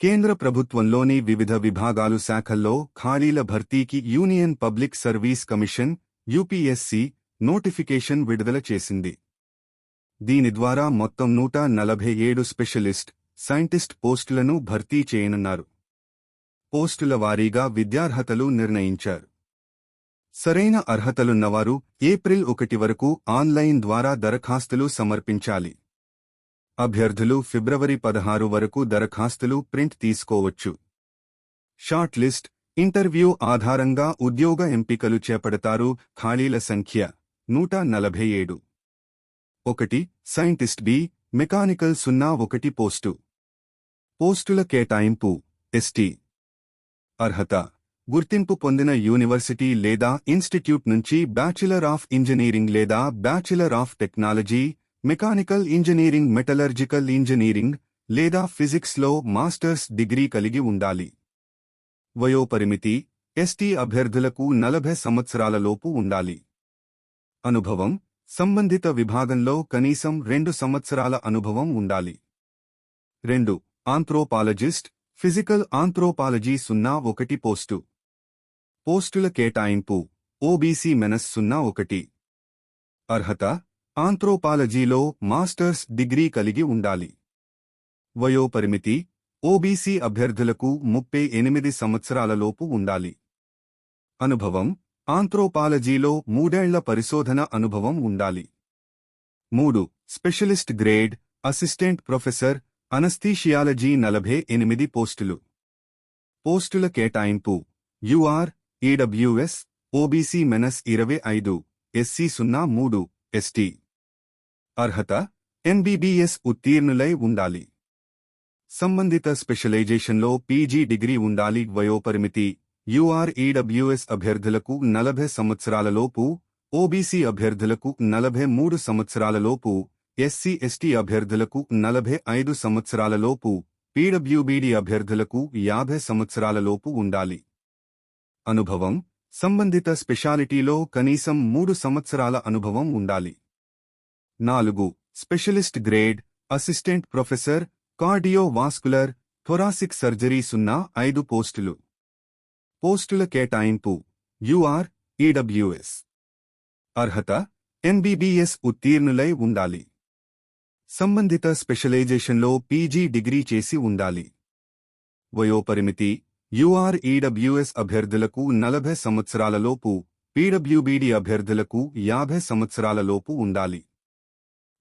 కేంద్ర ప్రభుత్వంలోని వివిధ విభాగాలు శాఖల్లో ఖాళీల భర్తీకి union public service commission UPSC notification విడుదల చేసింది. దీని ద్వారా మొత్తం నూట నలభై ఏడు స్పెషలిస్ట్ సైంటిస్ట్ పోస్టులను భర్తీ చేయనున్నారు. పోస్టుల వారీగా విద్యార్హతలు నిర్ణయించారు. సరైన అర్హతలున్నవారు ఏప్రిల్ ఒకటి వరకు ఆన్లైన్ ద్వారా దరఖాస్తులు సమర్పించాలి. అభ్యర్థులు ఫిబ్రవరి పదహారు వరకు దరఖాస్తులు ప్రింట్ తీసుకోవచ్చు. షార్ట్ లిస్ట్ ఇంటర్వ్యూ ఆధారంగా ఉద్యోగ ఎంపికలు చేపడతారు ఖాళీల సంఖ్య నూట నలభై ఏడు. ఒకటి సైంటిస్ట్ బి మెకానికల్ సున్నా ఒకటి పోస్టు. పోస్టుల కేటాయింపు ఎస్టీ. అర్హత గుర్తింపు పొందిన యూనివర్సిటీ లేదా ఇన్స్టిట్యూట్ నుంచి బ్యాచిలర్ ఆఫ్ ఇంజనీరింగ్ లేదా bachelor of technology mechanical engineering metallurgical engineering లేదా ఫిజిక్స్లో మాస్టర్స్ డిగ్రీ కలిగి ఉండాలి. వయోపరిమితి ఎస్టీ అభ్యర్థులకు నలభై సంవత్సరాలలోపు ఉండాలి. అనుభవం సంబంధిత విభాగంలో కనీసం రెండు సంవత్సరాల అనుభవం ఉండాలి. రెండు ఆంథ్రోపాలజిస్ట్ ఫిజికల్ ఆంథ్రోపాలజీ సున్నా ఒకటి పోస్టు. పోస్టుల కేటాయింపు ఓబీసీ మెనస్ సున్నా ఒకటి. అర్హత ఆంథ్రోపాలజీలో మాస్టర్స్ డిగ్రీ కలిగి ఉండాలి. వయోపరిమితి ఓబీసీ అభ్యర్థులకు ముప్పై ఎనిమిది సంవత్సరాలలోపు ఉండాలి. అనుభవం ఆంథ్రోపాలజీలో మూడేళ్ళ పరిశోధన అనుభవం ఉండాలి. మూడు specialist grade assistant professor anaesthesiology నలభై ఎనిమిది పోస్టులు. పోస్టుల కేటాయింపు యుఆర్ ఈడబ్ల్యూఎస్ ఓబీసీ మెనస్ ఇరవై ఐదు ఎస్సీ సున్నా మూడు ఎస్టీ. అర్హత? ఎంబీబీఎస్ ఉత్తీర్ణులై ఉండాలి. సంబంధిత స్పెషలైజేషన్లో పీజీ డిగ్రీ ఉండాలి వయోపరిమితి. యుఆర్ఈడబ్ల్యూఎస్ అభ్యర్థులకు నలభై సంవత్సరాలలోపు ఓబీసీ అభ్యర్థులకు నలభై మూడు సంవత్సరాలలోపు ఎస్సీ ఎస్టీ అభ్యర్థులకు నలభై ఐదు సంవత్సరాలలోపు పీడబ్ల్యూబీడీ అభ్యర్థులకు యాభై సంవత్సరాలలోపు ఉండాలి. అనుభవం? సంబంధిత స్పెషాలిటీలో కనీసం మూడు సంవత్సరాల అనుభవం ఉండాలి. నాలుగు. Specialist grade assistant professor cardiovascular thoracic surgery సున్నా ఐదు పోస్టులు. పోస్టుల కేటాయింపు యుఆర్ ఈడబ్ల్యూఎస్. అర్హత ఎన్బీబీఎస్ ఉత్తీర్ణులై ఉండాలి. సంబంధిత స్పెషలైజేషన్లో పీజీ డిగ్రీ చేసి ఉండాలి. వయోపరిమితి యుఆర్ ఈడబ్ల్యూఎస్ అభ్యర్థులకు నలభై సంవత్సరాలలోపు పీడబ్ల్యూబీడీ అభ్యర్థులకు యాభై సంవత్సరాలలోపు ఉండాలి.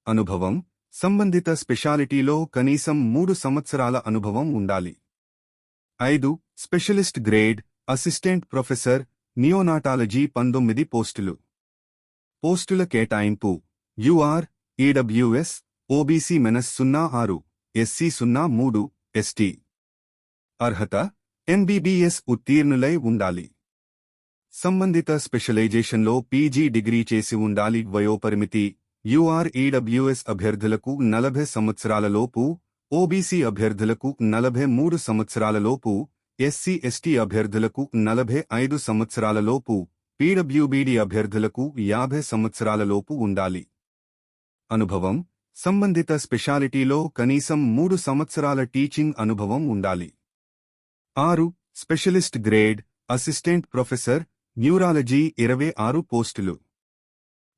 అనుభవం సంబంధిత స్పెషాలిటీలో కనీసం మూడు సంవత్సరాల అనుభవం ఉండాలి. ఐదు specialist grade assistant professor neonatology పంతొమ్మిది పోస్టులు. పోస్టుల కేటాయింపు యుఆర్ ఈడబ్ల్యూఎస్ ఓబీసీ మెనస్ సున్నా ఆరు ఎస్సీ సున్నా మూడు ఎస్టీ. అర్హత ఎంబీబీఎస్ ఉత్తీర్ణులై ఉండాలి. సంబంధిత స్పెషలైజేషన్లో పీజీ డిగ్రీ చేసి ఉండాలి వయోపరిమితి యుఆర్ఈడబ్ల్యూఎస్ అభ్యర్థులకు నలభై సంవత్సరాలలోపు ఓబీసీ అభ్యర్థులకు నలభై మూడు సంవత్సరాలలోపు ఎస్సీ ఎస్టీ అభ్యర్థులకు నలభై ఐదు సంవత్సరాలలోపు పీడబ్ల్యూబీడీ అభ్యర్థులకు యాభై సంవత్సరాలలోపు ఉండాలి. అనుభవం సంబంధిత స్పెషాలిటీలో కనీసం మూడు సంవత్సరాల టీచింగ్ అనుభవం ఉండాలి. ఆరు specialist grade assistant professor neurology ఇరవై ఆరు పోస్టులు.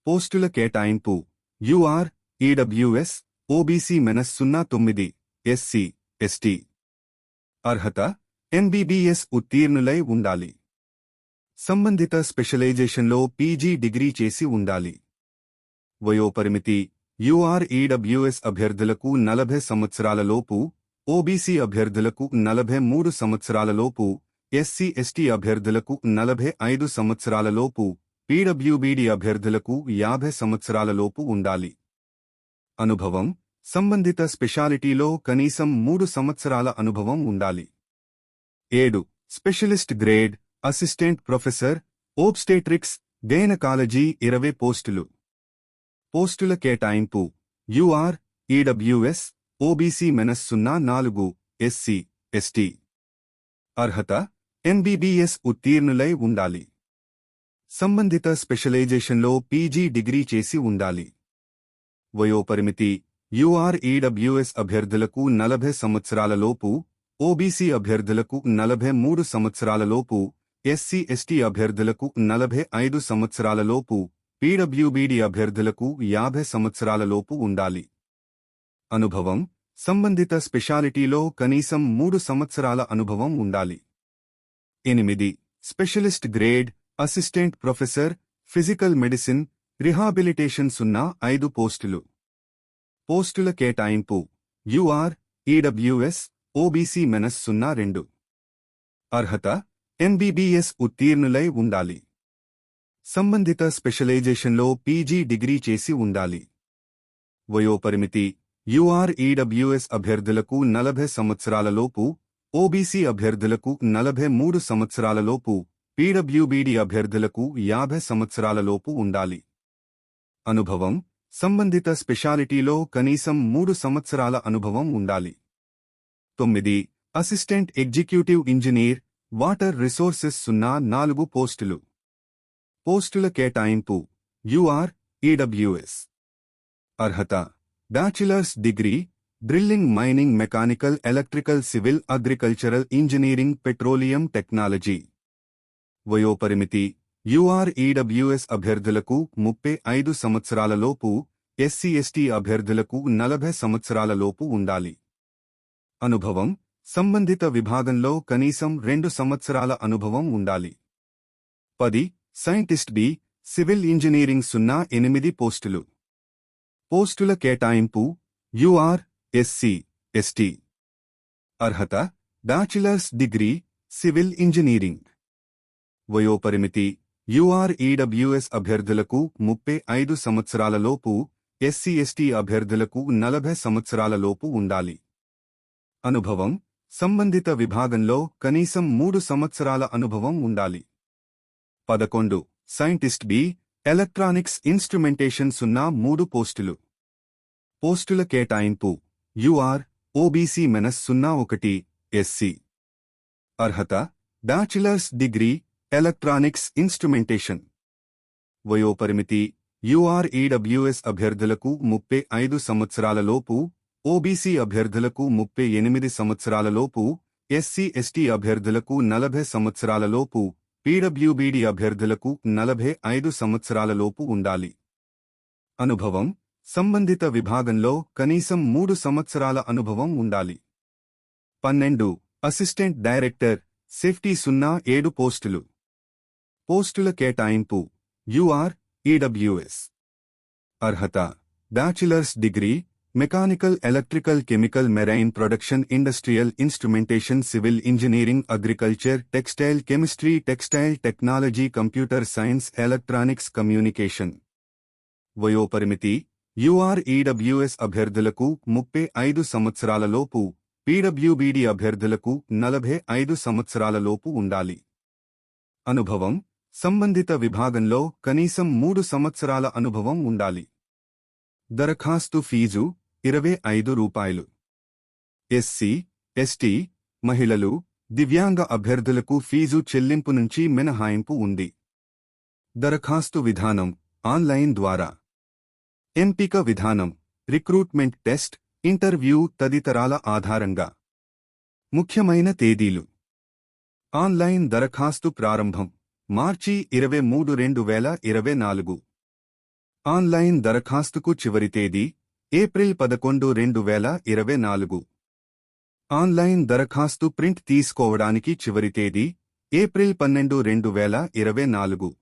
పోస్టుల కేటాయింపు యుఆర్ ఈడబ్ల్యూఎస్ ఓబీసీ మెనస్ సున్నా తొమ్మిది ఎస్సీ ఎస్టీ. అర్హత ఎంబీబీఎస్ ఉత్తీర్ణులై ఉండాలి. సంబంధిత స్పెషలైజేషన్లో పీజీ డిగ్రీ చేసి ఉండాలి. వయోపరిమితి యుఆర్ఈడబ్ల్యూఎస్ అభ్యర్థులకు నలభై సంవత్సరాలలోపు ఓబీసీ అభ్యర్థులకు నలభై మూడు సంవత్సరాలలోపు ఎస్సీ ఎస్టీ అభ్యర్థులకు నలభై ఐదు సంవత్సరాలలోపు పీడబ్ల్యూబీడి అభ్యర్థులకు యాభై సంవత్సరాలలోపు ఉండాలి. అనుభవం సంబంధిత స్పెషాలిటీలో కనీసం మూడు సంవత్సరాల అనుభవం ఉండాలి. ఏడు specialist grade assistant professor obstetrics gynaecology ఇరవై పోస్టులు. పోస్టుల కేటాయింపు యుఆర్ ఈడబ్ల్యూఎస్ ఓబీసీ మెనస్ సున్నా నాలుగు ఎస్సీ ఎస్టీ. అర్హత ఎంబీబీఎస్ ఉత్తీర్ణులై ఉండాలి. సంబంధిత స్పెషలైజేషన్లో పీజీ డిగ్రీ చేసి ఉండాలి. వయోపరిమితి యుఆర్ఈడబ్ల్యూఎస్ అభ్యర్థులకు నలభై సంవత్సరాలలోపు ఓబీసీ అభ్యర్థులకు నలభై మూడు సంవత్సరాలలోపు ఎస్సీ ఎస్టీ అభ్యర్థులకు నలభై ఐదు సంవత్సరాలలోపు పీడబ్ల్యూబీడీ అభ్యర్థులకు యాభై సంవత్సరాలలోపు ఉండాలి. అనుభవం సంబంధిత స్పెషాలిటీలో కనీసం మూడు సంవత్సరాల అనుభవం ఉండాలి. ఎనిమిది specialist grade assistant professor physical medicine rehabilitation సున్నా ఐదు పోస్టులు. పోస్టుల కేటాయింపు. యుఆర్ ఈడబ్ల్యూఎస్ ఓబీసీ మెనస్ సున్నా రెండు. అర్హత ఎంబీబీఎస్ ఉత్తీర్ణులై ఉండాలి. సంబంధిత స్పెషలైజేషన్లో పీజీ డిగ్రీ చేసి ఉండాలి. వయోపరిమితి. యుఆర్ ఈడబ్ల్యూఎస్ అభ్యర్థులకు నలభై సంవత్సరాలలోపు ఓబీసీ అభ్యర్థులకు నలభై మూడు సంవత్సరాలలోపు పీడబ్ల్యూబీడీ అభ్యర్థులకు యాభై సంవత్సరాలలోపు ఉండాలి. అనుభవం సంబంధిత స్పెషాలిటీలో కనీసం మూడు సంవత్సరాల అనుభవం ఉండాలి. తొమ్మిది assistant executive engineer water resources సున్నా నాలుగు పోస్టులు. పోస్టుల కేటాయింపు యుఆర్ ఈడబ్ల్యూఎస్. అర్హత bachelors degree drilling mining mechanical electrical civil agricultural engineering petroleum technology. వయోపరిమితి యుఆర్ఈడబ్ల్యూఎస్ అభ్యర్థులకు ముప్పై ఐదు సంవత్సరాలలోపు ఎస్సీ ఎస్టీ అభ్యర్థులకు నలభై సంవత్సరాలలోపు ఉండాలి. అనుభవం సంబంధిత విభాగంలో కనీసం రెండు సంవత్సరాల అనుభవం ఉండాలి. పది సైంటిస్ట్ బి సివిల్ ఇంజనీరింగ్ సున్నా ఎనిమిది పోస్టులు. పోస్టుల కేటాయింపు యుఆర్ ఎస్సీ ఎస్టీ. అర్హత బ్యాచిలర్స్ డిగ్రీ సివిల్ ఇంజనీరింగ్. వయోపరిమితి యుఆర్ఈడబ్ల్యూఎస్ అభ్యర్థులకు ముప్పై ఐదు సంవత్సరాలలోపు ఎస్సీ ఎస్టీ అభ్యర్థులకు నలభై సంవత్సరాలలోపు ఉండాలి. అనుభవం సంబంధిత విభాగంలో కనీసం మూడు సంవత్సరాల అనుభవం ఉండాలి. పదకొండు సైంటిస్ట్ బి ఎలక్ట్రానిక్స్ ఇన్స్ట్రుమెంటేషన్ సున్నా మూడు పోస్టులు. పోస్టుల కేటాయింపు యుఆర్ ఓబీసీ మెనస్ సున్నా ఒకటి ఎస్సీ. అర్హత బ్యాచిలర్స్ డిగ్రీ ఎలక్ట్రానిక్స్ ఇన్స్ట్రుమెంటేషన్ వయోపరిమితి యుఆర్ఈడబ్ల్యూఎస్ అభ్యర్థులకు ముప్పై ఐదు సంవత్సరాలలోపు ఓబీసీ అభ్యర్థులకు ముప్పై ఎనిమిది సంవత్సరాలలోపు ఎస్సీ ఎస్టీ అభ్యర్థులకు నలభై సంవత్సరాలలోపు పీడబ్ల్యూబీడీ అభ్యర్థులకు నలభై ఐదు సంవత్సరాలలోపు ఉండాలి. అనుభవం సంబంధిత విభాగంలో కనీసం మూడు సంవత్సరాల అనుభవం ఉండాలి. పన్నెండు అసిస్టెంట్ డైరెక్టర్ సేఫ్టీ సున్నా ఏడు పోస్టులు. పోస్టుల కేటాయింపు యుఆర్ ఈడబ్ల్యూఎస్ అర్హత bachelors degree mechanical electrical chemical marine production industrial instrumentation civil engineering agriculture textile chemistry textile technology computer science electronics communication వయోపరిమితి యుఆర్ ఈడబ్ల్యూఎస్ అభ్యర్థులకు ముప్పై ఐదు సంవత్సరాలలోపు పీడబ్ల్యూబీడీ అభ్యర్థులకు నలభై ఐదు సంవత్సరాలలోపు ఉండాలి అనుభవం సంబంధిత విభాగంలో కనీసం మూడు సంవత్సరాల అనుభవం ఉండాలి. దరఖాస్తు ఫీజు ఇరవై ఐదు రూపాయలు. ఎస్సీ ఎస్టీ మహిళలు దివ్యాంగ అభ్యర్థులకు ఫీజు చెల్లింపు నుంచి మినహాయింపు ఉంది. దరఖాస్తు విధానం ఆన్లైన్ ద్వారా. ఎంపిక విధానం రిక్రూట్మెంట్ టెస్ట్ ఇంటర్వ్యూ తదితరాల ఆధారంగా. ముఖ్యమైన తేదీలు. ఆన్లైన్ దరఖాస్తు ప్రారంభం. మార్చి ఇరవై మూడు రెండు వేల ఇరవై నాలుగు. ఆన్లైన్ దరఖాస్తుకు చివరి తేదీ ఏప్రిల్ పదకొండు రెండు వేల ఇరవై నాలుగు. ఆన్లైన్ దరఖాస్తు ప్రింట్ తీసుకోవడానికి చివరి తేదీ ఏప్రిల్ పన్నెండు రెండు వేల ఇరవై నాలుగు.